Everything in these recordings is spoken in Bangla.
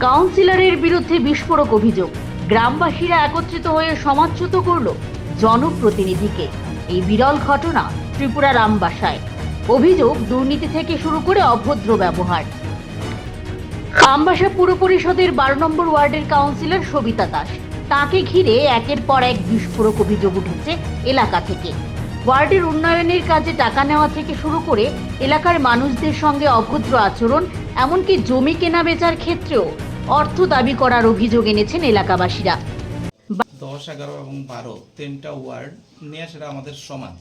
কাউন্সিলরের বিরুদ্ধে বিস্ফোরক অভিযোগ। গ্রামবাসীরা একত্রিত হয়ে সমাজচ্যুত করল জনপ্রতিনিধিকে। এই বিরল ঘটনা ত্রিপুরা রামবাসায়। অভিযোগ দুর্নীতি থেকে শুরু করে অভদ্র ব্যবহার। আমবাসা পুর পরিষদের বারো নম্বর ওয়ার্ডের কাউন্সিলর সবিতা দাস। তাকে ঘিরে একের পর এক বিস্ফোরক অভিযোগ উঠেছে এলাকা থেকে। ওয়ার্ডের উন্নয়নের কাজে টাকা নেওয়া থেকে শুরু করে এলাকার মানুষদের সঙ্গে অভদ্র আচরণ, এমনকি জমি কেনা বেচার ক্ষেত্রেও অর্থ দাবি করার অভিযোগ এনেছেন এলাকাবাসীরা। দশ, এগারো এবং বারো তিনটা ওয়ার্ড নিয়ে সেটা আমাদের সমাজ।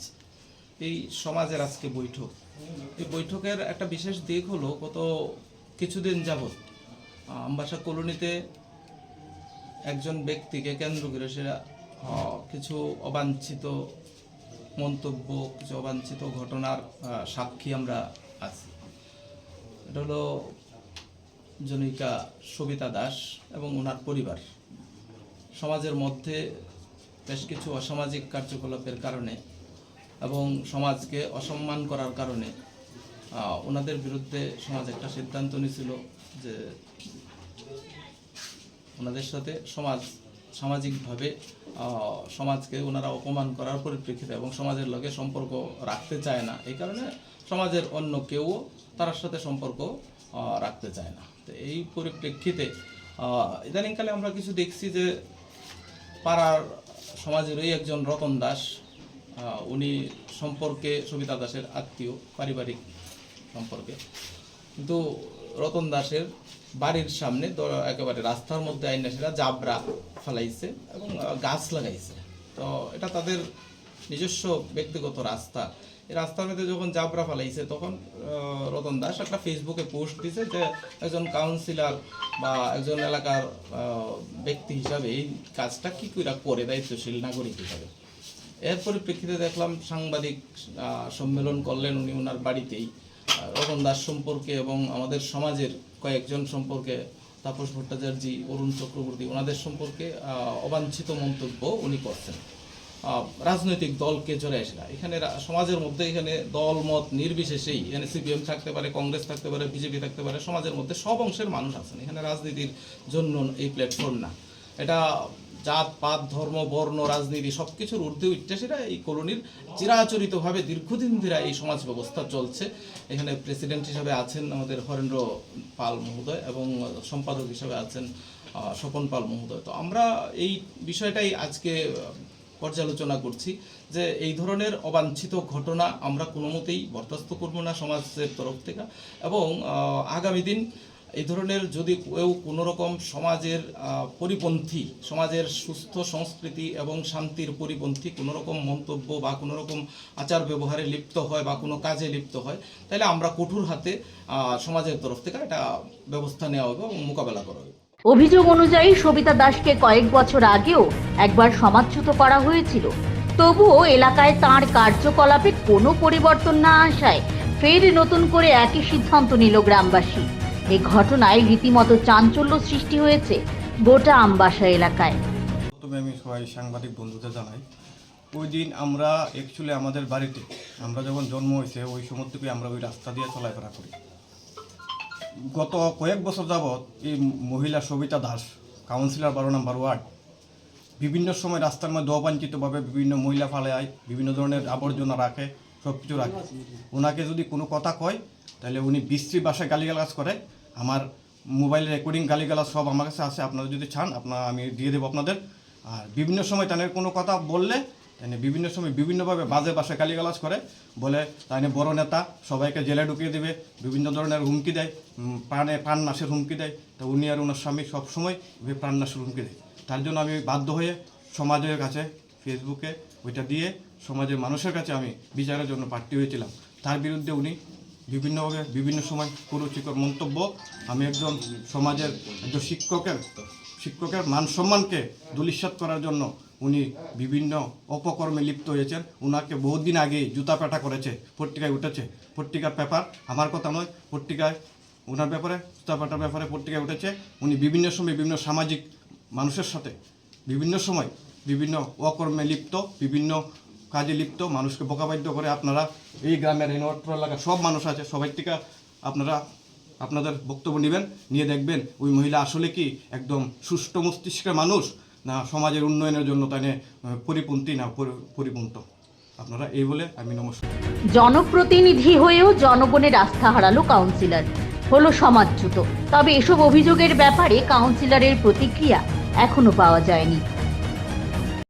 এই সমাজের আজকে বৈঠক। এই বৈঠকের একটা বিশেষ দিক হলো গত কিছুদিন যাবৎ আমবাসা কলোনিতে একজন ব্যক্তিকে কেন্দ্র করে সেটা কিছু অবাঞ্ছিত মন্তব্য কিছু অবাঞ্ছিত ঘটনার সাক্ষী আমরা আছি। এটা হলো জনৈকা সবিতা দাস এবং ওনার পরিবার। সমাজের মধ্যে বেশ কিছু অসামাজিক কার্যকলাপের কারণে এবং সমাজকে অসম্মান করার কারণে ওনাদের বিরুদ্ধে সমাজ একটা সিদ্ধান্ত নিয়েছিল যে ওনাদের সাথে সমাজ সামাজিকভাবে সমাজকে ওনারা অপমান করার পরিপ্রেক্ষিতে এবং সমাজের লগে সম্পর্ক রাখতে চায় না। এই কারণে সমাজের অন্য কেউ তার সাথে সম্পর্ক রাখতে চায় না। তো এই পরিপ্রেক্ষিতে ইদানিংকালে আমরা কিছু দেখছি যে পাড়ার সমাজেরই একজন রতন দাস উনি সম্পর্কে সবিতা দাসের আত্মীয়, পারিবারিক সম্পর্কে। কিন্তু রতন দাসের বাড়ির সামনে একেবারে রাস্তার মধ্যে আইনা সেটা জাবরা ফেলাইছে এবং গাছ লাগাইছে। তো এটা তাদের নিজস্ব ব্যক্তিগত রাস্তা। এই রাস্তার মধ্যে যখন জাবরা ফেলাইছে তখন রতন দাস একটা ফেসবুকে পোস্ট দিছে যে একজন কাউন্সিলর বা একজন এলাকার ব্যক্তি হিসাবে এই কাজটা কী করে করে দায়িত্বশীল নাগরিক হিসাবে। এর পরিপ্রেক্ষিতে দেখলাম সাংবাদিক সম্মেলন করলেন উনি ওনার বাড়িতেই। রতন দাস সম্পর্কে এবং আমাদের সমাজের কয়েকজন সম্পর্কে তাপস ভট্টাচার্য, অরুণ চক্রবর্তী, ওনাদের সম্পর্কে অবাঞ্ছিত মন্তব্য উনি করছেন। রাজনৈতিক দলকে জড়ে আসে না। এখানে সমাজের মধ্যে এখানে দল, মত নির্বিশেষেই এখানে সিপিএম থাকতে পারে, কংগ্রেস থাকতে পারে, বিজেপি থাকতে পারে, সমাজের মধ্যে সব অংশের মানুষ আছেন। এখানে রাজনীতির জন্য এই প্ল্যাটফর্ম না। এটা জাত, পাত, ধর্ম, বর্ণ, রাজনীতি সব কিছুর ঊর্ধ্বে সেটা এই কলোনির চিরাচরিতভাবে দীর্ঘদিন ধরে এই সমাজ ব্যবস্থা চলছে। এখানে প্রেসিডেন্ট হিসাবে আছেন আমাদের হরেন্দ্র পাল মহোদয় এবং সম্পাদক হিসাবে আছেন স্বপন পাল মহোদয়। তো আমরা এই বিষয়টাই আজকে পর্যালোচনা করছি যে এই ধরনের অবাঞ্ছিত ঘটনা আমরা কোনো মতেই বরদাস্ত করব না সমাজের তরফ থেকে এবং আগামী দিন এই ধরনের যদি কেউ কোনো রকম সমাজের পরিপন্থী, সমাজের সুস্থ সংস্কৃতি এবং শান্তির পরিপন্থী কোনো রকম মন্তব্য বা কোনো রকম আচার ব্যবহারে লিপ্ত হয় বা কোনো কাজে লিপ্ত হয়, তাহলে আমরা কঠোর হাতে সমাজের তরফ থেকে এটা ব্যবস্থা নেওয়া হবে এবং মোকাবেলা করা হবে। অভিযোগ অনুযায়ী সবিতা দাসকে কয়েক বছর আগেও একবার সমাজচ্যুত করা হয়েছিল। তবুও এলাকায় তার কার্যকলাপে কোনো পরিবর্তন না আসায় ফের নতুন করে একই সিদ্ধান্ত নিল গ্রামবাসী। এই ঘটনায় রীতিমতো চাঞ্চল্য সৃষ্টি হয়েছে গোটা আমবাসা এলাকায়। প্রথমে আমি সবাই সাংবাদিক বন্ধুদের জানাই, ওই দিন আমরা অ্যাকচুয়ালি আমাদের বাড়িতে, আমরা যখন জন্ম হয়েছে, ওই সময় থেকে আমরা ওই রাস্তা দিয়ে চলাফেরা করি। গত কয়েক বছর যাবৎ এই মহিলা সবিতা দাস কাউন্সিলর বারো নম্বর ওয়ার্ড, বিভিন্ন সময় রাস্তার মধ্যে অবাঞ্ছিতভাবে বিভিন্ন মহিলা ফালায়, বিভিন্ন ধরনের আবর্জনা রাখে সব কিছু রাখে। ওনাকে যদি কোনো কথা কয়, তাহলে উনি বিশ্রী ভাষায় গালিগালাজ করে। আমার মোবাইল রেকর্ডিং গালিগালাজ সব আমার কাছে আছে, আপনারা যদি চান, আপনার আমি দিয়ে দেবো আপনাদের। আর বিভিন্ন সময় তাদের কোনো কথা বললে তাই বিভিন্ন সময় বিভিন্নভাবে বাজে ভাষায় গালিগালাজ করে। বলে তাই বড় নেতা সবাইকে জেলে ঢুকিয়ে দেবে, বিভিন্ন ধরনের হুমকি দেয় প্রাণে প্রাণ নাশের হুমকি দেয়। তো উনি আর ওনার স্বামী সবসময় ওই প্রাণ নাশের হুমকি দেয়। তার জন্য আমি বাধ্য হয়ে সমাজের কাছে ফেসবুকে ওইটা দিয়ে সমাজের মানুষের কাছে আমি বিচারের জন্য প্রার্থী হয়েছিলাম। তার বিরুদ্ধে উনি বিভিন্নভাবে, বিভিন্ন সময় কুরুচিকর মন্তব্য, আমি একজন সমাজের একজন শিক্ষকের শিক্ষকের মান সম্মানকে দুলিশ্বাত করার জন্য উনি বিভিন্ন অপকর্মে লিপ্ত হয়েছেন। ওনাকে বহুদিন আগেই জুতা পেটা করেছে, পত্রিকায় উঠেছে। পত্রিকার পেপার আমার কথা নয়, পত্রিকায় ওনার ব্যাপারে, জুতা পেটার ব্যাপারে পত্রিকায় উঠেছে। উনি বিভিন্ন সময় বিভিন্ন সামাজিক মানুষের সাথে বিভিন্ন সময় বিভিন্ন অকর্মে লিপ্ত, বিভিন্ন কাজে লিপ্ত, মানুষকে বোকাবাদ্য করে আপনারা এই গ্রামের, এই নটর এলাকার সব মানুষ আছে, সবাই থেকে আপনারা আপনাদের বক্তব্য নেবেন, নিয়ে দেখবেন ওই মহিলা আসলে কি একদম সুষ্ঠু মস্তিষ্কের মানুষ না সমাজের উন্নয়নের জন্য তাই পরিপন্থী না পরি- পরিপন্থ। আপনারা এই বলে আমি নমস্কার। জনপ্রতিনিধি হয়েও জনগণের আস্থা হারালো কাউন্সিলর। হলো সমাজচ্যুত তবে এসব অভিযোগের ব্যাপারে কাউন্সিলরের প্রতিক্রিয়া এখনও পাওয়া যায়নি।